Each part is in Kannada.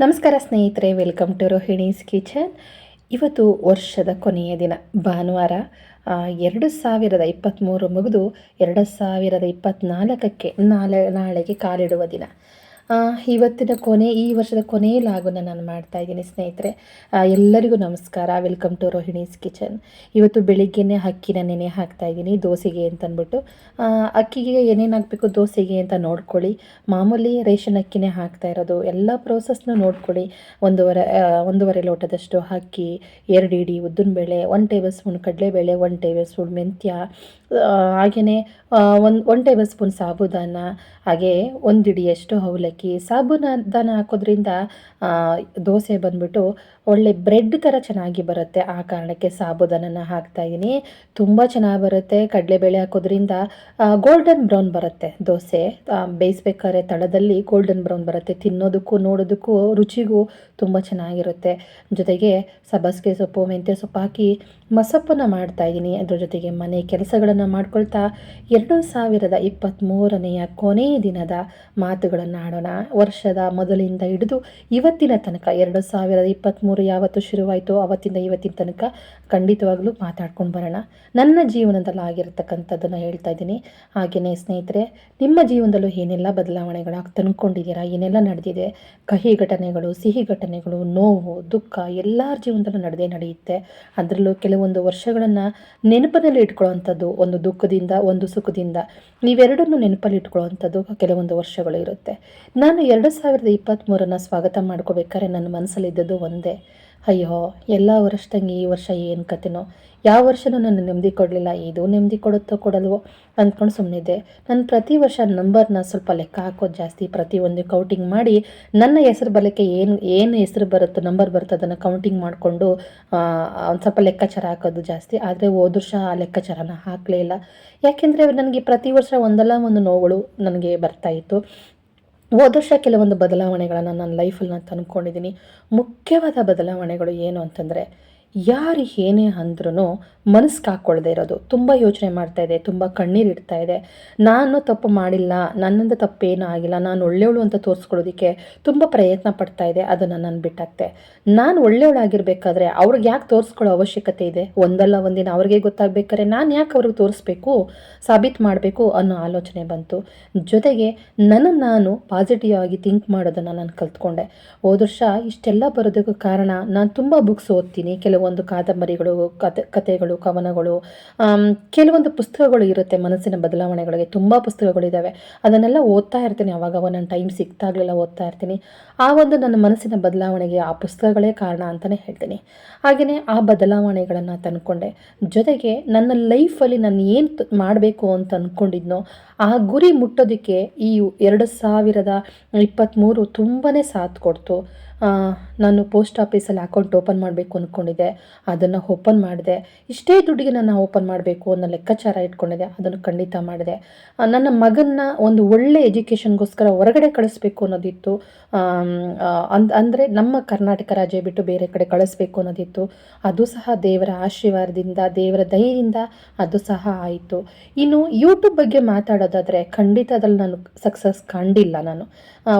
ನಮಸ್ಕಾರ ಸ್ನೇಹಿತರೆ ವೆಲ್ಕಮ್ ಟು ರೋಹಿಣೀಸ್ ಕಿಚನ್ ಇವತ್ತು ವರ್ಷದ ಕೊನೆಯ ದಿನ, ಭಾನುವಾರ ಎರಡು ಸಾವಿರದ ಇಪ್ಪತ್ತ್ಮೂರು ಮುಗಿದು ಎರಡು ಸಾವಿರದ ಇಪ್ಪತ್ತ್ನಾಲ್ಕಕ್ಕೆ ನಾಳೆ, ನಾಳೆಗೆ ಕಾಲಿಡುವ ದಿನ. ಇವತ್ತಿನ ಕೊನೆ, ಈ ವರ್ಷದ ಕೊನೆಯ ಲಾಗನ್ನ ನಾನು ಮಾಡ್ತಾ ಇದ್ದೀನಿ, ಸ್ನೇಹಿತರೆ. ಎಲ್ಲರಿಗೂ ನಮಸ್ಕಾರ. ವೆಲ್ಕಮ್ ಟು ರೋಹಿಣೀಸ್ ಕಿಚನ್ ಇವತ್ತು ಬೆಳಿಗ್ಗೆನೇ ಅಕ್ಕಿನ ನೆನೆ ಹಾಕ್ತಾ ಇದ್ದೀನಿ, ದೋಸೆಗೆ ಅಂತಂದ್ಬಿಟ್ಟು ಅಕ್ಕಿಗೆ ಏನೇನು ಹಾಕಬೇಕು, ದೋಸೆಗೆ ಅಂತ ನೋಡ್ಕೊಳ್ಳಿ. ಮಾಮೂಲಿ ರೇಷನ್ ಅಕ್ಕಿನೇ ಹಾಕ್ತಾ ಇರೋದು. ಎಲ್ಲ ಪ್ರೋಸೆಸ್ನೂ ನೋಡ್ಕೊಳ್ಳಿ. ಒಂದೂವರೆ ಒಂದೂವರೆ ಲೋಟದಷ್ಟು ಅಕ್ಕಿ, ಎರಡು ಇಡಿ ಉದ್ದಿನಬೇಳೆ ಒನ್ ಟೇಬಲ್ ಸ್ಪೂನ್ ಕಡಲೆಬೇಳೆ ಒನ್ ಟೇಬಲ್ ಸ್ಪೂನ್ ಮೆಂತ್ಯ ಹಾಗೆಯೇ ಒಂದು ಒನ್ ಟೇಬಲ್ ಸ್ಪೂನ್ ಸಾಬುದಾನ, ಹಾಗೆ ಒಂದು ಹಿಡಿಯಷ್ಟು ಅವಲಕ್ಕಿ. ಸಾಬುದಾನ ಹಾಕೋದ್ರಿಂದ ದೋಸೆ ಬಂದ್ಬಿಟ್ಟು ಒಳ್ಳೆ ಬ್ರೆಡ್ ಥರ ಚೆನ್ನಾಗಿ ಬರುತ್ತೆ. ಆ ಕಾರಣಕ್ಕೆ ಸಾಬುದಾನನ ಹಾಕ್ತಾ ಇದ್ದೀನಿ ತುಂಬ ಚೆನ್ನಾಗಿ ಬರುತ್ತೆ. ಕಡಲೆಬೇಳೆ ಹಾಕೋದ್ರಿಂದ ಗೋಲ್ಡನ್ ಬ್ರೌನ್ ಬರುತ್ತೆ ದೋಸೆ. ಬೇಯಿಸ್ಬೇಕಾದ್ರೆ ತಳದಲ್ಲಿ ಗೋಲ್ಡನ್ ಬ್ರೌನ್ ಬರುತ್ತೆ. ತಿನ್ನೋದಕ್ಕೂ, ನೋಡೋದಕ್ಕೂ ರುಚಿಗೂ ತುಂಬ ಚೆನ್ನಾಗಿರುತ್ತೆ. ಜೊತೆಗೆ ಸಬ್ಬಸಿಗೆ ಸೊಪ್ಪು, ಮೆಂತ್ಯ ಸೊಪ್ಪು ಹಾಕಿ ಮಸಪ್ಪನ್ನು ಮಾಡ್ತಾ ಇದ್ದೀನಿ. ಅದರ ಜೊತೆಗೆ ಮನೆ ಕೆಲಸಗಳನ್ನು ಮಾಡ್ಕೊಳ್ತಾ ಎರಡು ಸಾವಿರದ ಇಪ್ಪತ್ತ್ಮೂರನೆಯ ಕೊನೆಯ ದಿನದ ಮಾತುಗಳನ್ನು ಆಡೋಣ. ವರ್ಷದ ಮೊದಲಿಂದ ಹಿಡಿದು ಇವತ್ತಿನ ತನಕ ಎರಡು ಸಾವಿರದ ಇಪ್ಪತ್ತ್ಮೂರು ಯಾವತ್ತು ಶುರುವಾಯಿತು ಅವತ್ತಿಂದ ಇವತ್ತಿನ ತನಕ ಖಂಡಿತವಾಗ್ಲೂ ಮಾತಾಡ್ಕೊಂಡು ಬರೋಣ. ನನ್ನ ಜೀವನದಲ್ಲಿ ಆಗಿರತಕ್ಕಂಥದ್ದನ್ನು ಹೇಳ್ತಾ ಇದ್ದೀನಿ. ಹಾಗೆಯೇ ಸ್ನೇಹಿತರೆ, ನಿಮ್ಮ ಜೀವನದಲ್ಲೂ ಏನೆಲ್ಲ ಬದಲಾವಣೆಗಳು ತಂದ್ಕೊಂಡಿದ್ದೀರಾ, ಏನೆಲ್ಲ ನಡೆದಿದೆ? ಕಹಿ ಘಟನೆಗಳು, ಸಿಹಿ ಘಟನೆಗಳು, ನೋವು, ದುಃಖ, ಎಲ್ಲರ ಜೀವನದಲ್ಲೂ ನಡೆದೇ ನಡೆಯುತ್ತೆ. ಅದರಲ್ಲೂ ಕೆಲವೊಂದು ವರ್ಷಗಳನ್ನು ನೆನಪಿನಲ್ಲಿ ಇಟ್ಕೊಳ್ಳೋವಂಥದ್ದು, ಒಂದು ದುಃಖದಿಂದ, ಒಂದು ಸುಖದಿಂದ, ನೀವೆರಡನ್ನು ನೆನಪಲ್ಲಿ ಇಟ್ಕೊಳ್ಳುವಂಥದ್ದು ಕೆಲವೊಂದು ವರ್ಷಗಳು ಇರುತ್ತೆ. ನಾನು ಎರಡು ಸಾವಿರದ ಇಪ್ಪತ್ತ್ಮೂರನ್ನು ಸ್ವಾಗತ ಮಾಡ್ಕೋಬೇಕಾದ್ರೆ ನನ್ನ ಮನಸ್ಸಲ್ಲಿದ್ದದ್ದು ಒಂದೇ. ಅಯ್ಯೋ, ಎಲ್ಲ ವರ್ಷದಂಗೆ ಈ ವರ್ಷ ಏನು ಕತೆನೋ? ಯಾವ ವರ್ಷನೂ ನನ್ನ ನೆಮ್ಮದಿ ಕೊಡಲಿಲ್ಲ. ಇದು ನೆಮ್ಮದಿ ಕೊಡುತ್ತೋ ಕೊಡಲ್ವೋ ಅಂದ್ಕೊಂಡು ಸುಮ್ಮನಿದ್ದೆ ನಾನು ಪ್ರತಿ ವರ್ಷ ನಂಬರ್ನ ಸ್ವಲ್ಪ ಲೆಕ್ಕ ಹಾಕೋದು ಜಾಸ್ತಿ ಪ್ರತಿಯೊಂದು ಕೌಂಟಿಂಗ್ ಮಾಡಿ ನನ್ನ ಹೆಸರು ಬಲಕ್ಕೆ ಏನು ಏನು ಹೆಸರು ಬರುತ್ತೋ ನಂಬರ್ ಬರುತ್ತೋ ಅದನ್ನು ಕೌಂಟಿಂಗ್ ಮಾಡಿಕೊಂಡು ಒಂದು ಸ್ವಲ್ಪ ಲೆಕ್ಕಾಚಾರ ಹಾಕೋದು ಜಾಸ್ತಿ. ಆದರೆ ಹೋದ ವರ್ಷ ಆ ಲೆಕ್ಕಾಚಾರನ ಹಾಕಲೇ ಇಲ್ಲ. ಯಾಕೆಂದರೆ ನನಗೆ ಪ್ರತಿ ವರ್ಷ ಒಂದಲ್ಲ ಒಂದು ನೋವುಗಳು ನನಗೆ ಬರ್ತಾಯಿತ್ತು ಹೋದ ವರ್ಷ ಕೆಲವೊಂದು ಬದಲಾವಣೆಗಳನ್ನು ನನ್ನ ಲೈಫಲ್ಲಿ ನಾನು ತಂದ್ಕೊಂಡಿದ್ದೀನಿ ಮುಖ್ಯವಾದ ಬದಲಾವಣೆಗಳು ಏನು ಅಂತಂದರೆ ಯಾರು ಏನೇ ಅಂದ್ರೂ ಮನಸ್ಸಿಗೆ ಹಾಕ್ಕೊಳ್ದೆ ಇರೋದು. ತುಂಬ ಯೋಚನೆ ಮಾಡ್ತಾ ಇದೆ, ತುಂಬ ಕಣ್ಣೀರು ಇಡ್ತಾ ಇದೆ. ನಾನು ತಪ್ಪು ಮಾಡಿಲ್ಲ ನನ್ನಿಂದ ತಪ್ಪೇನೂ ಆಗಿಲ್ಲ, ನಾನು ಒಳ್ಳೆಯವಳು ಅಂತ ತೋರಿಸ್ಕೊಳ್ಳೋದಕ್ಕೆ ತುಂಬ ಪ್ರಯತ್ನ ಪಡ್ತಾ ಇದೆ, ಅದನ್ನು ನಾನು ಬಿಟ್ಟಾಕ್ತೆ. ನಾನು ಒಳ್ಳೆಯವಳಾಗಿರ್ಬೇಕಾದ್ರೆ ಅವ್ರಿಗೆ ಯಾಕೆ ತೋರಿಸ್ಕೊಳ್ಳೋ ಅವಶ್ಯಕತೆ ಇದೆ? ಒಂದಲ್ಲ ಒಂದಿನ ಅವ್ರಿಗೆ ಗೊತ್ತಾಗಬೇಕಾದ್ರೆ ನಾನು ಯಾಕೆ ಅವ್ರಿಗೆ ತೋರಿಸ್ಬೇಕು, ಸಾಬೀತು ಮಾಡಬೇಕು ಅನ್ನೋ ಆಲೋಚನೆ ಬಂತು. ಜೊತೆಗೆ ನನ್ನ ನಾನು ಪಾಸಿಟಿವ್ ಆಗಿ ಥಿಂಕ್ ಮಾಡೋದನ್ನು ನಾನು ಕಲ್ತ್ಕೊಂಡೆ. ಹೋದ ವರ್ಷ ಇಷ್ಟೆಲ್ಲ ಬರೋದಕ್ಕೂ ಕಾರಣ ನಾನು ತುಂಬ ಬುಕ್ಸ್ ಓದ್ತೀನಿ ಕೆಲವೊಂದು ಕಾದಂಬರಿಗಳು, ಕತೆ ಕಥೆಗಳು ಕವನಗಳು ಕೆಲವೊಂದು ಪುಸ್ತಕಗಳು ಇರುತ್ತೆ ಮನಸ್ಸಿನ ಬದಲಾವಣೆಗಳಿಗೆ. ತುಂಬ ಪುಸ್ತಕಗಳಿದ್ದಾವೆ ಅದನ್ನೆಲ್ಲ ಓದ್ತಾ ಇರ್ತೀನಿ. ಅವಾಗ ಅವಾಗ ಟೈಮ್ ಸಿಗ್ತಾಗಲೆಲ್ಲ ಓದ್ತಾ ಇರ್ತೀನಿ. ಆ ಒಂದು ನನ್ನ ಮನಸ್ಸಿನ ಬದಲಾವಣೆಗೆ ಆ ಪುಸ್ತಕಗಳೇ ಕಾರಣ ಅಂತಲೇ ಹೇಳ್ತೀನಿ. ಹಾಗೆಯೇ ಆ ಬದಲಾವಣೆಗಳನ್ನು ತಂದ್ಕೊಂಡೆ. ಜೊತೆಗೆ ನನ್ನ ಲೈಫಲ್ಲಿ ನಾನು ಏನು ಮಾಡಬೇಕು ಅಂತ ಅಂದ್ಕೊಂಡಿದ್ನೋ ಆ ಗುರಿ ಮುಟ್ಟೋದಕ್ಕೆ ಈ ಎರಡು ಸಾವಿರದ ಇಪ್ಪತ್ತ್ಮೂರು ತುಂಬಾ ಸಾಥ್ ಕೊಡ್ತು. ನಾನು ಪೋಸ್ಟ್ ಆಫೀಸಲ್ಲಿ ಅಕೌಂಟ್ ಓಪನ್ ಮಾಡಬೇಕು ಅಂದ್ಕೊಂಡಿದ್ದೆ ಅದನ್ನು ಓಪನ್ ಮಾಡಿದೆ. ಇಷ್ಟೇ ದುಡ್ಡಿಗೆ ನಾನು ಓಪನ್ ಮಾಡಬೇಕು ಅನ್ನೋ ಲೆಕ್ಕಾಚಾರ ಇಟ್ಕೊಂಡಿದ್ದೆ. ಅದನ್ನು ಖಂಡಿತ ಮಾಡಿದೆ. ನನ್ನ ಮಗನ್ನ ಒಂದು ಒಳ್ಳೆ ಎಜುಕೇಷನ್ಗೋಸ್ಕರ ಹೊರಗಡೆ ಕಳಿಸ್ಬೇಕು ಅನ್ನೋದಿತ್ತು. ಅಂದ್, ಅಂದರೆ ನಮ್ಮ ಕರ್ನಾಟಕ ರಾಜ್ಯ ಬಿಟ್ಟು ಬೇರೆ ಕಡೆ ಕಳಿಸ್ಬೇಕು ಅನ್ನೋದಿತ್ತು. ಅದು ಸಹ ದೇವರ ಆಶೀರ್ವಾದದಿಂದ, ದೇವರ ದಯೆಯಿಂದ ಅದು ಸಹ ಆಯಿತು. ಇನ್ನು ಯೂಟ್ಯೂಬ್ ಬಗ್ಗೆ ಮಾತಾಡೋದಾದರೆ ಖಂಡಿತ ಅದ್ರಲ್ಲಿ ನಾನು ಸಕ್ಸಸ್ ಕಂಡಿಲ್ಲ ನಾನು.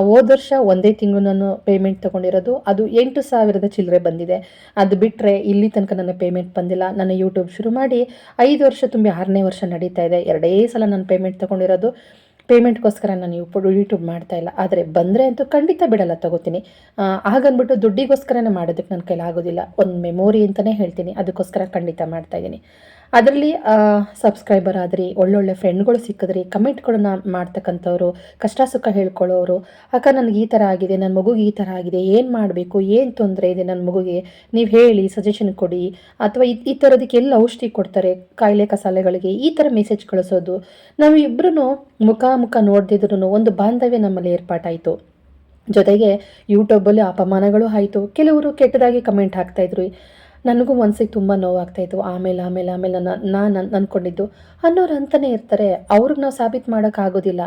ಹೋದ ವರ್ಷ ಒಂದೇ ತಿಂಗಳು ನಾನು ಪೇಮೆಂಟ್ ತೊಗೊಂಡಿರೋದು ಅದು ಎಂಟು ಸಾವಿರದ ಚಿಲ್ಲರೆ ಬಂದಿದೆ. ಅದು ಬಿಟ್ಟರೆ ಇಲ್ಲಿ ತನಕ ನನ್ನ ಪೇಮೆಂಟ್ ಬಂದಿಲ್ಲ. ನಾನು ಯೂಟ್ಯೂಬ್ ಶುರು ಮಾಡಿ ಐದು ವರ್ಷ ತುಂಬಿ ಆರನೇ ವರ್ಷ ನಡೀತಾ ಇದೆ. ಎರಡೇ ಸಲ ನಾನು ಪೇಮೆಂಟ್ ತೊಗೊಂಡಿರೋದು. ಪೇಮೆಂಟ್ಗೋಸ್ಕರ ನಾನು ಯೂಟ್ಯೂಬ್ ಯೂಟ್ಯೂಬ್ ಮಾಡ್ತಾ ಇಲ್ಲ. ಆದರೆ ಬಂದರೆ ಅಂತೂ ಖಂಡಿತ ಬಿಡಲ್ಲ ತಗೋತೀನಿ. ಹಾಗನ್ಬಿಟ್ಟು ದುಡ್ಡಿಗೋಸ್ಕರನೇ ಮಾಡೋದಕ್ಕೆ ನನ್ನ ಕೈಲಾಗೋದಿಲ್ಲ. ಒಂದು ಮೆಮೊರಿ ಅಂತಲೇ ಹೇಳ್ತೀನಿ. ಅದಕ್ಕೋಸ್ಕರ ಖಂಡಿತ ಮಾಡ್ತಾ ಇದ್ದೀನಿ. ಅದರಲ್ಲಿ ಸಬ್ಸ್ಕ್ರೈಬರ್ ಆದ್ರಿ, ಒಳ್ಳೊಳ್ಳೆ ಫ್ರೆಂಡ್ಗಳು ಸಿಕ್ಕಿದ್ರಿ ಕಮೆಂಟ್ಗಳನ್ನ ಮಾಡ್ತಕ್ಕಂಥವ್ರು, ಕಷ್ಟ ಸುಖ ಹೇಳ್ಕೊಳ್ಳೋರು ಅಕ್ಕ, ನನಗೆ ಈ ಥರ ಆಗಿದೆ ನನ್ನ ಮಗುಗೆ ಈ ಥರ ಆಗಿದೆ, ಏನು ಮಾಡಬೇಕು, ಏನು ತೊಂದರೆ ಇದೆ ನನ್ನ ಮಗುಗೆ, ನೀವು ಹೇಳಿ ಸಜೆಷನ್ ಕೊಡಿ. ಅಥವಾ ಈ ಥರದಕ್ಕೆ ಎಲ್ಲ ಔಷಧಿ ಕೊಡ್ತಾರೆ, ಕಾಯಿಲೆ ಕಸಾಲೆಗಳಿಗೆ, ಈ ಥರ ಮೆಸೇಜ್ ಕಳಿಸೋದು. ನಾವು ಇಬ್ಬರೂ ಮುಖಾಮುಖ ನೋಡ್ದಿದ್ರು ಒಂದು ಬಾಂಧವ್ಯ ನಮ್ಮಲ್ಲಿ ಏರ್ಪಾಟಾಯಿತು. ಜೊತೆಗೆ ಯೂಟ್ಯೂಬಲ್ಲಿ ಅಪಮಾನಗಳು ಆಯಿತು. ಕೆಲವರು ಕೆಟ್ಟದಾಗಿ ಕಮೆಂಟ್ ಹಾಕ್ತಾಯಿದ್ರು ನನಗೂ ಮನಸ್ಸಿಗೆ ತುಂಬ ನೋವಾಗ್ತಾಯಿತ್ತು ಆಮೇಲೆ ಆಮೇಲೆ ಆಮೇಲೆ ನಾನು ನಾನು ಅಂದ್ಕೊಂಡಿದ್ದು ಅನ್ನೋರು ಅಂತಲೇ ಇರ್ತಾರೆ. ಅವ್ರಿಗೆ ನಾವು ಸಾಬೀತು ಮಾಡೋಕ್ಕಾಗೋದಿಲ್ಲ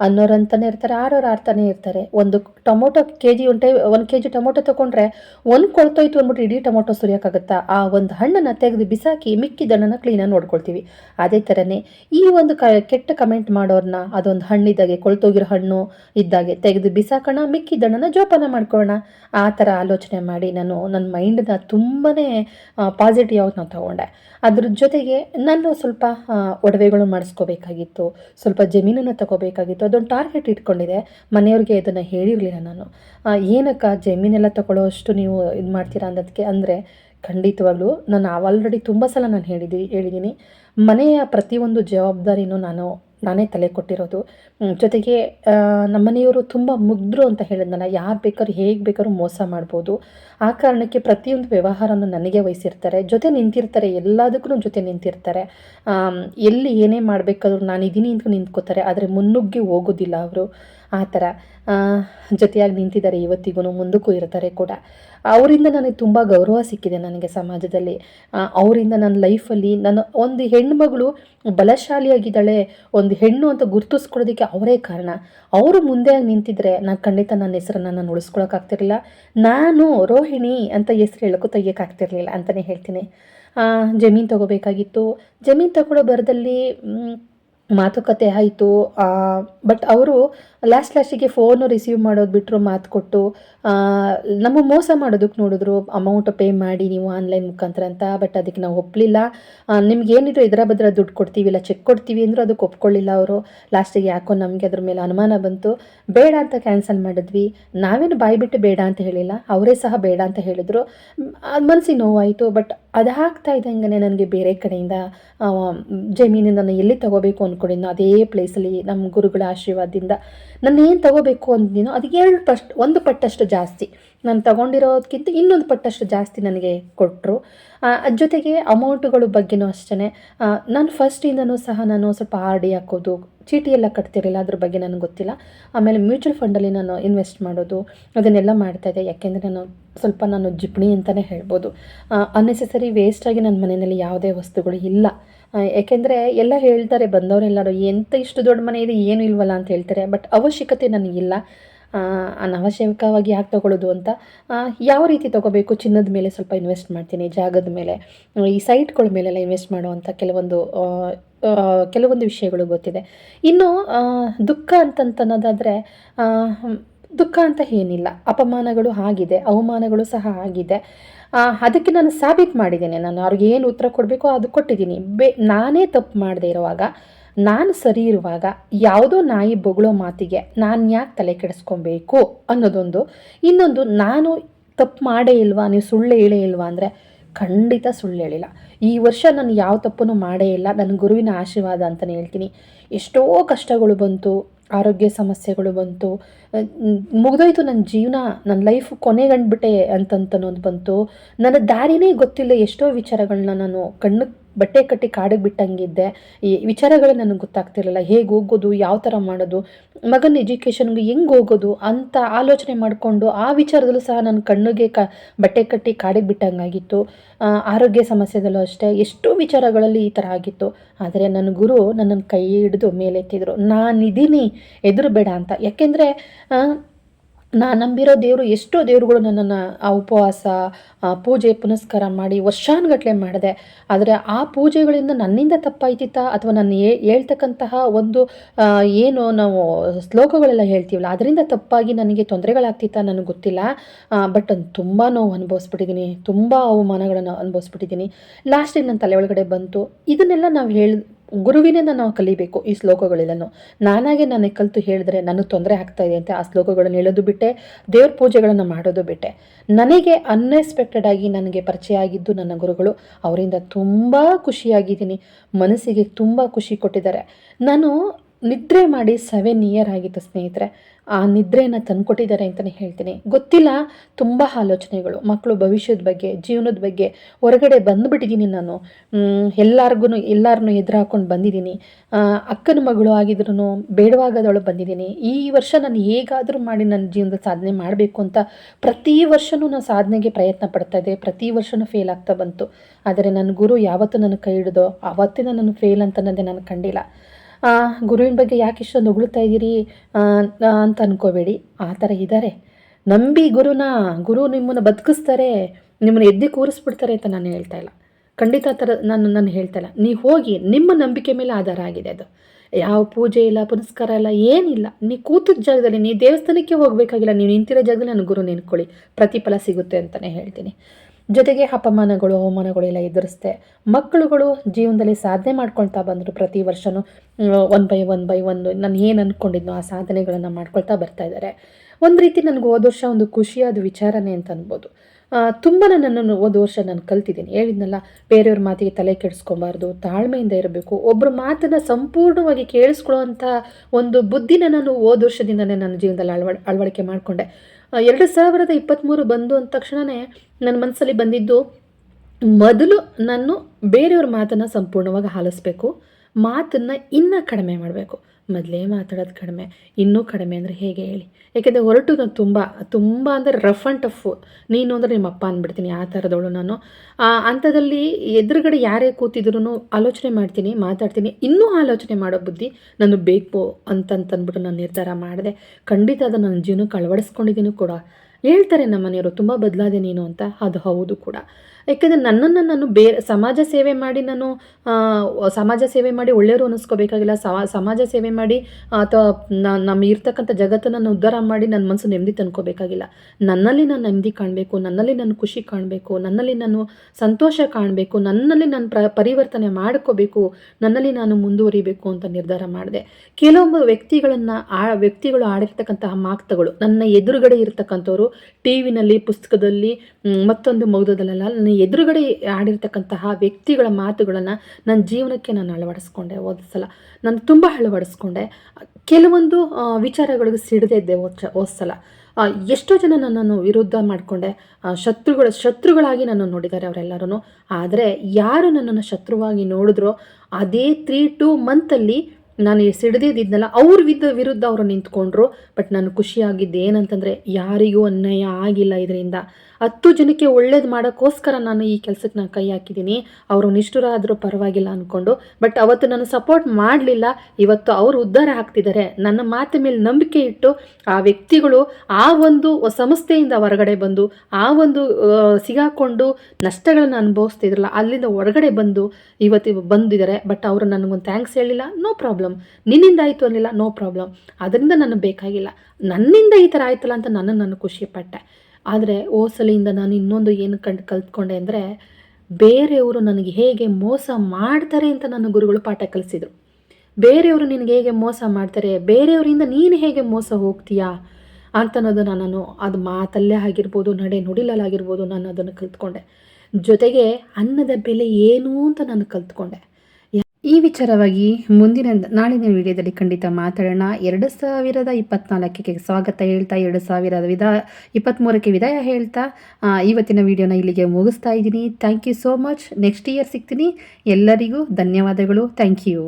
ಅನ್ನೋರು ಅಂತಾನೆ ಇರ್ತಾರೆ, ಆರೋರು ಆಡ್ತಾನೆ ಇರ್ತಾರೆ. ಒಂದು ಟೊಮೊಟೊ ಕೆ ಜಿ ಒಂದು ಟೈ ಒಂದು ಕೆ ಜಿ ಟೊಮೊಟೊ ತೊಗೊಂಡ್ರೆ ಒಂದು ಕೊಳ್ತೋಯ್ತು ಅಂದ್ಬಿಟ್ಟು ಇಡೀ ಟೊಮೊಟೊ ಸುರಿಯೋಕ್ಕಾಗುತ್ತಾ ಆ ಒಂದು ಹಣ್ಣನ್ನು ತೆಗೆದು ಬಿಸಾಕಿ ಮಿಕ್ಕಿದಣ್ಣನ ಕ್ಲೀನಾಗಿ ನೋಡ್ಕೊಳ್ತೀವಿ. ಅದೇ ಥರನೇ ಈ ಒಂದು ಕ, ಕೆಟ್ಟ ಕಮೆಂಟ್ ಮಾಡೋರನ್ನ ಅದೊಂದು ಹಣ್ಣಿದ್ದಾಗೆ, ಕೊಳ್ತೋಗಿರೋ ಹಣ್ಣು ಇದ್ದಾಗೆ ತೆಗೆದು ಬಿಸಾಕೋಣ ಮಿಕ್ಕಿದ್ದಣ್ಣನ ಜೋಪಾನ ಮಾಡ್ಕೊಳ್ಳೋಣ. ಆ ಥರ ಆಲೋಚನೆ ಮಾಡಿ ನಾನು ನನ್ನ ಮೈಂಡನ್ನ ತುಂಬಾ ಪಾಸಿಟಿವ್ ಆಗಿ ನಾನು ತೊಗೊಂಡೆ. ಅದ್ರ ಜೊತೆಗೆ ನಾನು ಸ್ವಲ್ಪ ಒಡವೆಗಳು ಮಾಡಿಸ್ಕೋಬೇಕಾಗಿತ್ತು. ಸ್ವಲ್ಪ ಜಮೀನನ್ನು ತಗೋಬೇಕಾಗಿತ್ತು. ಅದೊಂದು ಟಾರ್ಗೆಟ್ ಇಟ್ಕೊಂಡಿದೆ. ಮನೆಯವ್ರಿಗೆ ಇದನ್ನು ಹೇಳಿರಲಿಲ್ಲ ನಾನು. ಏನಕ್ಕ ಜಮೀನೆಲ್ಲ ತಗೊಳ್ಳೋ ಅಷ್ಟು ನೀವು ಇದು ಮಾಡ್ತೀರಾ ಅನ್ನೋದಕ್ಕೆ ಅಂದರೆ ಖಂಡಿತವಾಗ್ಲೂ ನಾನು ಆಲ್ರೆಡಿ ತುಂಬ ಸಲ ನಾನು ಹೇಳಿದ್ದೀನಿ ಹೇಳಿದ್ದೀನಿ ಮನೆಯ ಪ್ರತಿಯೊಂದು ಜವಾಬ್ದಾರಿನೂ ನಾನು ನಾನೇ ತಲೆ ಕೊಟ್ಟಿರೋದು. ಜೊತೆಗೆ ನಮ್ಮನೆಯವರು ನಮ್ಮ ಮನೆಯವರು ತುಂಬ ಮುಗ್ಧರು ಅಂತ ಹೇಳಿದ್ನಲ್ಲ, ಯಾರು ಬೇಕಾದ್ರೂ ಹೇಗೆ ಬೇಕಾದ್ರೂ ಮೋಸ ಮಾಡ್ಬೋದು. ಆ ಕಾರಣಕ್ಕೆ ಪ್ರತಿಯೊಂದು ವ್ಯವಹಾರನೂ ನನಗೆ ವಹಿಸಿರ್ತಾರೆ. ಜೊತೆ ನಿಂತಿರ್ತಾರೆ, ಎಲ್ಲದಕ್ಕೂ ಜೊತೆ ನಿಂತಿರ್ತಾರೆ. ಎಲ್ಲಿ ಏನೇ ಮಾಡಬೇಕಾದ್ರೂ ನಾನು ಇದ್ದೀನಿ ಅಂತ ನಿಂತ್ಕೋತಾರೆ, ಆದರೆ ಮುನ್ನುಗ್ಗಿ ಹೋಗೋದಿಲ್ಲ ಅವರು. ಆ ಥರ ಜೊತೆಯಾಗಿ ನಿಂತಿದ್ದಾರೆ ಇವತ್ತಿಗೂ ಮುಂದಕ್ಕೂ ಇರ್ತಾರೆ ಕೂಡ. ಅವರಿಂದ ನನಗೆ ತುಂಬ ಗೌರವ ಸಿಕ್ಕಿದೆ ನನಗೆ ಸಮಾಜದಲ್ಲಿ. ಅವರಿಂದ ನನ್ನ ಲೈಫಲ್ಲಿ ನನ್ನ ಒಂದು ಹೆಣ್ಮಗಳು ಬಲಶಾಲಿಯಾಗಿದ್ದಾಳೆ, ಒಂದು ಹೆಣ್ಣು ಅಂತ ಗುರುತಿಸ್ಕೊಳ್ಳೋದಕ್ಕೆ ಅವರೇ ಕಾರಣ. ಅವರು ಮುಂದೆ ನಿಂತಿದ್ರೆ ನಾನು ಖಂಡಿತ ನನ್ನ ಹೆಸರನ್ನು ನಾನು ಉಳಿಸ್ಕೊಳಕ್ಕಾಗ್ತಿರಲಿಲ್ಲ ನಾನು ರೋಹಿಣಿ ಅಂತ ಹೆಸರು ಹೇಳೋಕ್ಕೂ ತೆಗಿಯೋಕ್ಕಾಗ್ತಿರ್ಲಿಲ್ಲ ಅಂತಲೇ ಹೇಳ್ತೀನಿ. ಜಮೀನು ತಗೋಬೇಕಾಗಿತ್ತು. ಜಮೀನು ತಗೊಳ್ಳೋ ಬರದಲ್ಲಿ ಮಾತುಕತೆ ಆಯಿತು ಬಟ್ ಅವರು ಲಾಸ್ಟ್ ಲಾಸ್ಟಿಗೆ ಫೋನು ರಿಸೀವ್ ಮಾಡೋದು ಬಿಟ್ಟರು ಮಾತು ಕೊಟ್ಟು ನಮ್ಮ ಮೋಸ ಮಾಡೋದಕ್ಕೆ ನೋಡಿದ್ರು ಅಮೌಂಟ್ ಪೇ ಮಾಡಿ ನೀವು ಆನ್ಲೈನ್ ಮುಖಾಂತರ ಅಂತ ಬಟ್ ಅದಕ್ಕೆ ನಾವು ಒಪ್ಪಲಿಲ್ಲ ನಿಮ್ಗೆ ಏನಿದ್ರು ಇದರ ಬದ್ರ ದುಡ್ಡು ಕೊಡ್ತೀವಿ ಇಲ್ಲ ಚೆಕ್ ಕೊಡ್ತೀವಿ ಅಂದರೂ ಅದಕ್ಕೆ ಒಪ್ಕೊಳ್ಳಿಲ್ಲ ಅವರು. ಲಾಸ್ಟಿಗೆ ಯಾಕೋ ನಮಗೆ ಅದ್ರ ಮೇಲೆ ಅನುಮಾನ ಬಂತು. ಬೇಡ ಅಂತ ಕ್ಯಾನ್ಸಲ್ ಮಾಡಿದ್ವಿ. ನಾವೇನು ಬಾಯಿ ಬಿಟ್ಟು ಬೇಡ ಅಂತ ಹೇಳಿಲ್ಲ, ಅವರೇ ಸಹ ಬೇಡ ಅಂತ ಹೇಳಿದ್ರು. ಅದು ಮನಸ್ಸಿಗೆ ನೋವಾಯಿತು ಬಟ್ ಅದಾಗ್ತಾ ಇದ್ದಂಗೆ ನನಗೆ ಬೇರೆ ಕಡೆಯಿಂದ ಜಮೀನಿಂದ ನಾನು ಎಲ್ಲಿ ತಗೋಬೇಕು ಅಂದ್ಕೊಂಡಿದ್ನೋ ಅದೇ ಪ್ಲೇಸಲ್ಲಿ ನಮ್ಮ ಗುರುಗಳ ಆಶೀರ್ವಾದದಿಂದ ನಾನು ಏನು ತಗೋಬೇಕು ಅಂದಿನೋ ಅದು ಎರಡು ಪಸ್ಟ್ ಒಂದು ಪಟ್ಟಷ್ಟು ಜಾಸ್ತಿ. ನಾನು ತಗೊಂಡಿರೋದಕ್ಕಿಂತ ಇನ್ನೊಂದು ಪಟ್ಟಷ್ಟು ಜಾಸ್ತಿ ನನಗೆ ಕೊಟ್ಟರು ಜೊತೆಗೆ ಅಮೌಂಟ್ಗಳು ಬಗ್ಗೆನೂ ಅಷ್ಟೇ ನಾನು ಫಸ್ಟಿಂದನೂ ಸಹ ನಾನು ಸ್ವಲ್ಪ ಆರ್ ಡಿ ಹಾಕೋದು, ಚೀಟಿ ಎಲ್ಲ ಕಟ್ತಿರಲಿಲ್ಲ, ಅದ್ರ ಬಗ್ಗೆ ನನಗೆ ಗೊತ್ತಿಲ್ಲ. ಆಮೇಲೆ ಮ್ಯೂಚುವಲ್ ಫಂಡಲ್ಲಿ ನಾನು ಇನ್ವೆಸ್ಟ್ ಮಾಡೋದು, ಅದನ್ನೆಲ್ಲ ಮಾಡ್ತಾಯಿದ್ದೆ ಯಾಕೆಂದರೆ ನಾನು ಸ್ವಲ್ಪ ನಾನು ಜಿಪ್ಣಿ ಅಂತಲೇ ಹೇಳ್ಬೋದು. ಅನ್ನೆಸೆಸರಿ ವೇಸ್ಟಾಗಿ ನನ್ನ ಮನೆಯಲ್ಲಿ ಯಾವುದೇ ವಸ್ತುಗಳು ಇಲ್ಲ. ಯಾಕೆಂದರೆ ಎಲ್ಲ ಹೇಳ್ತಾರೆ, ಬಂದವರೆಲ್ಲರೂ ಎಂಥ ಇಷ್ಟು ದೊಡ್ಡ ಮನೆ ಇದೆ, ಏನು ಇಲ್ವಲ್ಲ ಅಂತ ಹೇಳ್ತಾರೆ. ಬಟ್ ಅವಶ್ಯಕತೆ ನನಗಿಲ್ಲ. ಅನವಶ್ಯಕವಾಗಿ ಯಾಕೆ ತೊಗೊಳ್ಳೋದು ಅಂತ ಯಾವ ರೀತಿ ತಗೋಬೇಕು? ಚಿನ್ನದ ಮೇಲೆ ಸ್ವಲ್ಪ ಇನ್ವೆಸ್ಟ್ ಮಾಡ್ತೀನಿ, ಜಾಗದ ಮೇಲೆ. ಈ ಸೈಟ್ಗಳ ಮೇಲೆಲ್ಲ ಇನ್ವೆಸ್ಟ್ ಮಾಡುವಂಥ ಕೆಲವೊಂದು ಕೆಲವೊಂದು ವಿಷಯಗಳು ಗೊತ್ತಿದೆ. ಇನ್ನು ದುಃಖ ಅಂತಂತನ್ನೋದಾದರೆ ದುಃಖ ಅಂತ ಏನಿಲ್ಲ. ಅಪಮಾನಗಳು ಆಗಿದೆ, ಅವಮಾನಗಳು ಸಹ ಆಗಿದೆ. ಅದಕ್ಕೆ ನಾನು ಸಾಬೀತು ಮಾಡಿದ್ದೀನಿ. ನಾನು ಅವ್ರಿಗೆ ಏನು ಉತ್ತರ ಕೊಡಬೇಕೋ ಅದು ಕೊಟ್ಟಿದ್ದೀನಿ. ಬೇ, ನಾನೇ ತಪ್ಪು ಮಾಡದೇ ಇರುವಾಗ ನಾನು ಸರಿ ಇರುವಾಗ ಯಾವುದೋ ನಾಯಿ ಬೊಗಳೋ ಮಾತಿಗೆ ನಾನು ಯಾಕೆ ತಲೆ ಕೆಡಿಸ್ಕೊಬೇಕು ಅನ್ನೋದೊಂದು. ಇನ್ನೊಂದು, ನಾನು ತಪ್ಪು ಮಾಡೇ ಇಲ್ವಾ? ನೀವು ಸುಳ್ಳು ಹೇಳೇ ಇಲ್ವಾ ಅಂದರೆ ಖಂಡಿತ ಸುಳ್ಳು ಹೇಳಿಲ್ಲ. ಈ ವರ್ಷ ನಾನು ಯಾವ ತಪ್ಪನ್ನು ಮಾಡೇ ಇಲ್ಲ. ನನ್ನ ಗುರುವಿನ ಆಶೀರ್ವಾದ ಅಂತಲೇ ಹೇಳ್ತೀನಿ. ಎಷ್ಟೋ ಕಷ್ಟಗಳು ಬಂತು, ಆರೋಗ್ಯ ಸಮಸ್ಯೆಗಳು ಬಂತು ಮುಗಿದೋಯ್ತು ನನ್ನ ಜೀವನ, ನನ್ನ ಲೈಫ್ ಕೊನೆಗಂಡ್ಬಿಟ್ಟೆ ಅನ್ನೋದು ಬಂತು. ನನ್ನ ದಾರಿನೇ ಗೊತ್ತಿಲ್ಲ ಎಷ್ಟೋ ವಿಚಾರಗಳನ್ನ ನಾನು ಕಣ್ಣು ಬಟ್ಟೆ ಕಟ್ಟಿ ಕಾಡಿಗೆ ಬಿಟ್ಟಂಗಿದ್ದೆ. ಈ ವಿಚಾರಗಳು ನನಗೆ ಗೊತ್ತಾಗ್ತಿರಲಿಲ್ಲ. ಹೇಗೆ ಹೋಗೋದು, ಯಾವ ಥರ ಮಾಡೋದು, ಮಗನ ಎಜುಕೇಷನ್ಗೆ ಹೆಂಗೆ ಹೋಗೋದು ಅಂತ ಆಲೋಚನೆ ಮಾಡಿಕೊಂಡು ಆ ವಿಚಾರದಲ್ಲೂ ಸಹ ನನ್ನ ಕಣ್ಣಿಗೆ ಕ, ಬಟ್ಟೆ ಕಟ್ಟಿ ಕಾಡಿಗೆ ಬಿಟ್ಟಂಗಾಗಿತ್ತು. ಆರೋಗ್ಯ ಸಮಸ್ಯೆದಲ್ಲೂ ಅಷ್ಟೇ, ಎಷ್ಟೋ ವಿಚಾರಗಳಲ್ಲಿ ಈ ಥರ ಆಗಿತ್ತು. ಆದರೆ ನನ್ನ ಗುರು ನನ್ನನ್ನು ಕೈ ಹಿಡಿದು ಮೇಲೆತ್ತಿದ್ರು. ನಾನಿದ್ದೀನಿ ಎದುರು ಬೇಡ ಅಂತ. ಯಾಕೆಂದರೆ ನಾನು ನಂಬಿರೋ ದೇವರು, ಎಷ್ಟೋ ದೇವರುಗಳು ನನ್ನನ್ನು ಆ ಉಪವಾಸ ಪೂಜೆ ಪುನಸ್ಕಾರ ಮಾಡಿ ವರ್ಷಾನುಗಟ್ಲೆ ಮಾಡಿದೆ. ಆದರೆ ಆ ಪೂಜೆಗಳಿಂದ ನನ್ನಿಂದ ತಪ್ಪಾಯ್ತಿತ್ತಾ? ಅಥವಾ ನಾನು ಹೇಳ್ತಕ್ಕಂತಹ ಒಂದು ಏನು ನಾವು ಶ್ಲೋಕಗಳೆಲ್ಲ ಹೇಳ್ತೀವಲ್ಲ, ಅದರಿಂದ ತಪ್ಪಾಗಿ ನನಗೆ ತೊಂದರೆಗಳಾಗ್ತಿತ್ತಾ ನನಗೆ ಗೊತ್ತಿಲ್ಲ. ಬಟ್ ತುಂಬ ನೋವು ಅನುಭವಿಸ್ಬಿಟ್ಟಿದ್ದೀನಿ ತುಂಬ ಅವಮಾನಗಳನ್ನು ಅನುಭವಿಸ್ಬಿಟ್ಟಿದ್ದೀನಿ ಲಾಸ್ಟಿಗೆ ನನ್ನ ತಲೆ ಒಳಗಡೆ ಬಂತು. ಇದನ್ನೆಲ್ಲ ನಾವು ಹೇಳಿ ಗುರುವಿನಿಂದ ನಾವು ಕಲಿಬೇಕು ಈ ಶ್ಲೋಕಗಳೆಲ್ಲನೂ. ನಾನಾಗೆ ನಾನು ಕಲಿತು ಹೇಳಿದ್ರೆ ನನಗೆ ತೊಂದರೆ ಆಗ್ತಾ ಇದೆ ಅಂತ ಆ ಶ್ಲೋಕಗಳನ್ನು ಹೇಳೋದು ಬಿಟ್ಟೆ, ದೇವ್ರ ಪೂಜೆಗಳನ್ನು ಮಾಡೋದು ಬಿಟ್ಟೆ. ನನಗೆ ಅನ್ಎಕ್ಸ್ಪೆಕ್ಟೆಡ್ ಆಗಿ ನನಗೆ ಪರಿಚಯ ಆಗಿದ್ದು ನನ್ನ ಗುರುಗಳು, ಅವರಿಂದ ತುಂಬ ಖುಷಿಯಾಗಿದ್ದೀನಿ, ಮನಸ್ಸಿಗೆ ತುಂಬ ಖುಷಿ ಕೊಟ್ಟಿದ್ದಾರೆ. ನಾನು ನಿದ್ರೆ ಮಾಡಿ ಸೆವೆನ್ ಇಯರ್ ಆಗಿತ್ತು ಸ್ನೇಹಿತರೆ. ಆ ನಿದ್ರೆಯನ್ನು ತಂದುಕೊಟ್ಟಿದ್ದಾರೆ ಅಂತಲೇ ಹೇಳ್ತೀನಿ. ಗೊತ್ತಿಲ್ಲ ತುಂಬ ಆಲೋಚನೆಗಳು, ಮಕ್ಕಳು ಭವಿಷ್ಯದ ಬಗ್ಗೆ, ಜೀವನದ ಬಗ್ಗೆ. ಹೊರಗಡೆ ಬಂದುಬಿಟ್ಟಿದ್ದೀನಿ ನಾನು. ಎಲ್ಲರಿಗೂ ಎಲ್ಲರನ್ನೂ ಎದುರು ಹಾಕೊಂಡು ಬಂದಿದ್ದೀನಿ. ಅಕ್ಕನ ಮಗಳು ಆಗಿದ್ರು ಬೇಡವಾಗದೊಳಗೆ ಬಂದಿದ್ದೀನಿ. ಈ ವರ್ಷ ನಾನು ಹೇಗಾದರೂ ಮಾಡಿ ನನ್ನ ಜೀವನದ ಸಾಧನೆ ಮಾಡಬೇಕು ಅಂತ ಪ್ರತಿ ವರ್ಷವೂ ನಾನು ಸಾಧನೆಗೆ ಪ್ರಯತ್ನ ಪಡ್ತಾ ಇದ್ದೆ. ಪ್ರತಿ ವರ್ಷವೂ ಫೇಲ್ ಆಗ್ತಾ ಬಂತು. ಆದರೆ ನನ್ನ ಗುರು ಯಾವತ್ತೂ ನನ್ನ ಕೈ ಹಿಡಿದೋ ಆವತ್ತಿನ ನಾನು ಫೇಲ್ ಅಂತ ಅನ್ನೋದೇ ನಾನು ಕಂಡಿಲ್ಲ. ಗುರುವಿನ ಬಗ್ಗೆ ಯಾಕೆ ಇಷ್ಟೊಂದು ಹೊಗಳ್ತಾ ಇದ್ದೀರಿ ಅಂತ ಅನ್ಕೋಬೇಡಿ. ಆ ಥರ ಇದ್ದಾರೆ. ನಂಬಿ ಗುರುನ, ಗುರು ನಿಮ್ಮನ್ನು ಬದುಕಿಸ್ತಾರೆ, ನಿಮ್ಮನ್ನು ಎದ್ದು ಕೂರಿಸ್ಬಿಡ್ತಾರೆ ಅಂತ ನಾನು ಹೇಳ್ತಾ ಇಲ್ಲ. ಖಂಡಿತ ಥರ ನಾನು ನಾನು ಹೇಳ್ತಾ ಇಲ್ಲ. ನೀವು ಹೋಗಿ ನಿಮ್ಮ ನಂಬಿಕೆ ಮೇಲೆ ಆಧಾರ ಆಗಿದೆ ಅದು. ಯಾವ ಪೂಜೆ ಇಲ್ಲ, ಪುನಸ್ಕಾರ ಇಲ್ಲ, ಏನಿಲ್ಲ. ನೀವು ಕೂತಿದ್ದ ಜಾಗದಲ್ಲಿ ನೀವು ದೇವಸ್ಥಾನಕ್ಕೆ ಹೋಗಬೇಕಾಗಿಲ್ಲ ನೀವು ನಿಂತಿರೋ ಜಾಗದಲ್ಲಿ ನನ್ನ ಗುರು ನೆನ್ಕೊಳ್ಳಿ ಪ್ರತಿಫಲ ಸಿಗುತ್ತೆ ಅಂತಲೇ ಹೇಳ್ತೀನಿ. ಜೊತೆಗೆ ಅಪಮಾನಗಳು, ಅವಮಾನಗಳು ಎಲ್ಲ ಎದುರಿಸ್ದೆ ಮಕ್ಕಳುಗಳು ಜೀವನದಲ್ಲಿ ಸಾಧನೆ ಮಾಡ್ಕೊಳ್ತಾ ಬಂದರು ಪ್ರತಿ ವರ್ಷವೂ ಒನ್ ಬೈ ಒನ್ ಬೈ ಒಂದು ನಾನು ಏನು ಅಂದ್ಕೊಂಡಿದ್ನೋ ಆ ಸಾಧನೆಗಳನ್ನು ಮಾಡ್ಕೊಳ್ತಾ ಬರ್ತಾ ಇದ್ದಾರೆ ಒಂದು ರೀತಿ ನನಗೆ ಹೋದ ವರ್ಷ ಒಂದು ಖುಷಿಯಾದ ವಿಚಾರನೇ ಅಂತ ಅನ್ಬೋದು. ತುಂಬ ನನ್ನನ್ನು ಹೋದ ವರ್ಷ ನಾನು ಕಲ್ತಿದ್ದೀನಿ. ಹೇಳಿದ್ನಲ್ಲ, ಬೇರೆಯವ್ರ ಮಾತಿಗೆ ತಲೆ ಕೆಡಿಸ್ಕೊಬಾರ್ದು, ತಾಳ್ಮೆಯಿಂದ ಇರಬೇಕು. ಒಬ್ಬರ ಮಾತನ್ನು ಸಂಪೂರ್ಣವಾಗಿ ಕೇಳಿಸ್ಕೊಳ್ಳೋವಂಥ ಒಂದು ಬುದ್ಧಿನ ನಾನು ಹೋದ ವರ್ಷದಿಂದನೇ ನನ್ನ ಜೀವನದಲ್ಲಿ ಅಳವ ಅಳವಡಿಕೆ ಮಾಡಿಕೊಂಡೆ. ಎರಡು ಸಾವಿರದ ಇಪ್ಪತ್ತ್ಮೂರು ಬಂದು ಅಂದ ತಕ್ಷಣವೇ ನನ್ನ ಮನಸ್ಸಲ್ಲಿ ಬಂದಿದ್ದು, ಮೊದಲು ನಾನು ಬೇರೆಯವ್ರ ಮಾತನ್ನು ಸಂಪೂರ್ಣವಾಗಿ ಆಲಿಸ್ಬೇಕು, ಮಾತನ್ನು ಇನ್ನೂ ಕಡಿಮೆ ಮಾಡಬೇಕು. ಮೊದಲೇ ಮಾತಾಡೋದು ಕಡಿಮೆ, ಇನ್ನೂ ಕಡಿಮೆ ಅಂದರೆ ಹೇಗೆ ಹೇಳಿ? ಯಾಕೆಂದರೆ ಹೊರಟು ನಾನು ತುಂಬ ತುಂಬ ಅಂದರೆ ರಫ್ ಆ್ಯಂಡ್ ಟಫ್ ನೀನು ಅಂದರೆ ನಿಮ್ಮ ಅಪ್ಪ ಅಂದ್ಬಿಡ್ತೀನಿ, ಆ ಥರದವಳು ನಾನು. ಅಂಥದ್ದಲ್ಲಿ ಎದುರುಗಡೆ ಯಾರೇ ಕೂತಿದ್ರು ಆಲೋಚನೆ ಮಾಡ್ತೀನಿ, ಮಾತಾಡ್ತೀನಿ, ಇನ್ನೂ ಆಲೋಚನೆ ಮಾಡೋ ಬುದ್ಧಿ ನಾನು ಬೇಕು ಅಂತಂತಂದ್ಬಿಟ್ಟು ನಾನು ನಿರ್ಧಾರ ಮಾಡಿದೆ. ಖಂಡಿತ ಅದು ನನ್ನ ಜೀವನಕ್ಕೆ ಅಳವಡಿಸ್ಕೊಂಡಿದ್ದೀನಿ ಕೂಡ. ಹೇಳ್ತಾರೆ ನಮ್ಮ ಮನೆಯವರು, ತುಂಬ ಬದಲಾದೆ ನೀನು ಅಂತ. ಅದು ಹೌದು ಕೂಡ. ಯಾಕೆಂದರೆ ನನ್ನನ್ನು ನಾನು ಬೇರೆ, ಸಮಾಜ ಸೇವೆ ಮಾಡಿ ನಾನು ಸಮಾಜ ಸೇವೆ ಮಾಡಿ ಒಳ್ಳೆಯವರು ಅನ್ನಿಸ್ಕೋಬೇಕಾಗಿಲ್ಲ ಸಮಾಜ ಸೇವೆ ಮಾಡಿ ಅಥವಾ ನಮ್ಮ ಇರ್ತಕ್ಕಂಥ ಜಗತ್ತನ್ನು ನಾನು ಉದ್ಧಾರ ಮಾಡಿ ನನ್ನ ಮನಸ್ಸು ನೆಮ್ಮದಿ ತಂದ್ಕೋಬೇಕಾಗಿಲ್ಲ. ನನ್ನಲ್ಲಿ ನಾನು ನೆಮ್ಮದಿ ಕಾಣಬೇಕು, ನನ್ನಲ್ಲಿ ನಾನು ಖುಷಿ ಕಾಣಬೇಕು, ನನ್ನಲ್ಲಿ ನಾನು ಸಂತೋಷ ಕಾಣಬೇಕು, ನನ್ನಲ್ಲಿ ನಾನು ಪ್ರ, ಪರಿವರ್ತನೆ ಮಾಡ್ಕೋಬೇಕು, ನನ್ನಲ್ಲಿ ನಾನು ಮುಂದುವರಿಬೇಕು ಅಂತ ನಿರ್ಧಾರ ಮಾಡಿದೆ. ಕೆಲವೊಂದು ವ್ಯಕ್ತಿಗಳನ್ನು ಆ, ವ್ಯಕ್ತಿಗಳು ಆಡಿರ್ತಕ್ಕಂತಹ ಮಾಕ್ತಗಳು ನನ್ನ ಎದುರುಗಡೆ ಇರ್ತಕ್ಕಂಥವ್ರು, ಟಿ ವಿನಲ್ಲಿ, ಪುಸ್ತಕದಲ್ಲಿ ಮತ್ತೊಂದು ಮೌದದಲ್ಲೆಲ್ಲ ನನ್ನ ಎದುರುಗಡೆ ಆಡಿರ್ತಕ್ಕಂತಹ ವ್ಯಕ್ತಿಗಳ ಮಾತುಗಳನ್ನು ನನ್ನ ಜೀವನಕ್ಕೆ ನಾನು ಅಳವಡಿಸ್ಕೊಂಡೆ ಹೋದ ಸಲ. ನಾನು ತುಂಬ ಅಳವಡಿಸ್ಕೊಂಡೆ. ಕೆಲವೊಂದು ವಿಚಾರಗಳಿಗೆ ಸಿಡದೇ ಇದ್ದೆ ಹೋದ ಹೋದ ಸಲ. ಎಷ್ಟೋ ಜನ ನನ್ನನ್ನು ವಿರುದ್ಧ ಮಾಡಿಕೊಂಡೆ. ಶತ್ರುಗಳ, ಶತ್ರುಗಳಾಗಿ ನನ್ನನ್ನು ನೋಡಿದ್ದಾರೆ ಅವರೆಲ್ಲರೂ ಆದರೆ ಯಾರು ನನ್ನನ್ನು ಶತ್ರುವಾಗಿ ನೋಡಿದ್ರೋ, ಅದೇ ತ್ರೀ ಟು ಮಂತಲ್ಲಿ ನಾನು ಸಿಡ್ದಿದ್ದೆನಲ್ಲ ಅವ್ರ ವಿದ್ದ ವಿರುದ್ಧ ಅವರು ನಿಂತ್ಕೊಂಡ್ರು. ಬಟ್ ನಾನು ಖುಷಿಯಾಗಿದ್ದು. ಏನಂತಂದರೆ, ಯಾರಿಗೂ ಅನ್ಯಾಯ ಆಗಿಲ್ಲ ಇದರಿಂದ. ಹತ್ತು ಜನಕ್ಕೆ ಒಳ್ಳೇದು ಮಾಡೋಕ್ಕೋಸ್ಕರ ನಾನು ಈ ಕೆಲಸಕ್ಕೆ ನಾನು ಕೈ ಹಾಕಿದ್ದೀನಿ. ಅವರು ನಿಷ್ಠುರ ಆದರೂ ಪರವಾಗಿಲ್ಲ ಅಂದ್ಕೊಂಡು ಬಟ್ ಅವತ್ತು ನಾನು ಸಪೋರ್ಟ್ ಮಾಡಲಿಲ್ಲ. ಇವತ್ತು ಅವರು ಉದ್ಧಾರ ಆಗ್ತಿದ್ದಾರೆ. ನನ್ನ ಮಾತು ಮೇಲೆ ನಂಬಿಕೆ ಇಟ್ಟು ಆ ವ್ಯಕ್ತಿಗಳು ಆ ಒಂದು ಸಂಸ್ಥೆಯಿಂದ ಹೊರಗಡೆ ಬಂದು, ಆ ಒಂದು ಸಿಗಾಕೊಂಡು ನಷ್ಟಗಳನ್ನು ಅನುಭವಿಸ್ತಿದ್ರಲ್ಲ, ಅಲ್ಲಿಂದ ಹೊರಗಡೆ ಬಂದು ಇವತ್ತು ಬಂದಿದ್ದಾರೆ. ಬಟ್ ಅವರು ನನಗೊಂದು ಥ್ಯಾಂಕ್ಸ್ ಹೇಳಿಲ್ಲ. ನೋ ಪ್ರಾಬ್ಲಮ್ ನಿನ್ನಿಂದ ಆಯಿತು ಅನ್ನಿಲ್ಲ ನೋ ಪ್ರಾಬ್ಲಮ್ ಅದರಿಂದ ನನಗೆ ಬೇಕಾಗಿಲ್ಲ. ನನ್ನಿಂದ ಈ ಥರ ಆಯ್ತಲ್ಲ ಅಂತ ನಾನು ನಾನು ಖುಷಿಪಟ್ಟೆ. ಆದರೆ ಓಸಲಿಯಿಂದ ನಾನು ಇನ್ನೊಂದು ಏನು ಕಂಡು, ಕಲ್ತ್ಕೊಂಡೆ ಅಂದರೆ, ಬೇರೆಯವರು ನನಗೆ ಹೇಗೆ ಮೋಸ ಮಾಡ್ತಾರೆ ಅಂತ ನನ್ನ ಗುರುಗಳು ಪಾಠ ಕಲಿಸಿದರು. ಬೇರೆಯವರು ನಿನಗೆ ಹೇಗೆ ಮೋಸ ಮಾಡ್ತಾರೆ, ಬೇರೆಯವರಿಂದ ನೀನು ಹೇಗೆ ಮೋಸ ಹೋಗ್ತೀಯಾ ಅಂತ ಅನ್ನೋದು ನಾನು ಅದು ಮಾತಲ್ಲೇ ಆಗಿರ್ಬೋದು, ನಡೆ ನುಡಿಲಲ್ಲಾಗಿರ್ಬೋದು, ನಾನು ಅದನ್ನು ಕಲ್ತ್ಕೊಂಡೆ. ಜೊತೆಗೆ ಅನ್ನದ ಬೆಲೆ ಏನು ಅಂತ ನಾನು ಕಲ್ತ್ಕೊಂಡೆ. ಈ ವಿಚಾರವಾಗಿ ಮುಂದಿನ ನಾಳಿನ ವಿಡಿಯೋದಲ್ಲಿ ಖಂಡಿತ ಮಾತಾಡೋಣ. ಎರಡು ಸಾವಿರದ ಇಪ್ಪತ್ನಾಲ್ಕಕ್ಕೆ ಸ್ವಾಗತ ಹೇಳ್ತಾ, ಎರಡು ಸಾವಿರದ ವಿದಾ ಇಪ್ಪತ್ತ್ಮೂರಕ್ಕೆ ವಿದಾಯ ಹೇಳ್ತಾ ಇವತ್ತಿನ ವಿಡಿಯೋನ ಇಲ್ಲಿಗೆ ಮುಗಿಸ್ತಾ ಇದ್ದೀನಿ. Thank you so much next year ಸಿಗ್ತೀನಿ. ಎಲ್ಲರಿಗೂ ಧನ್ಯವಾದಗಳು. Thank you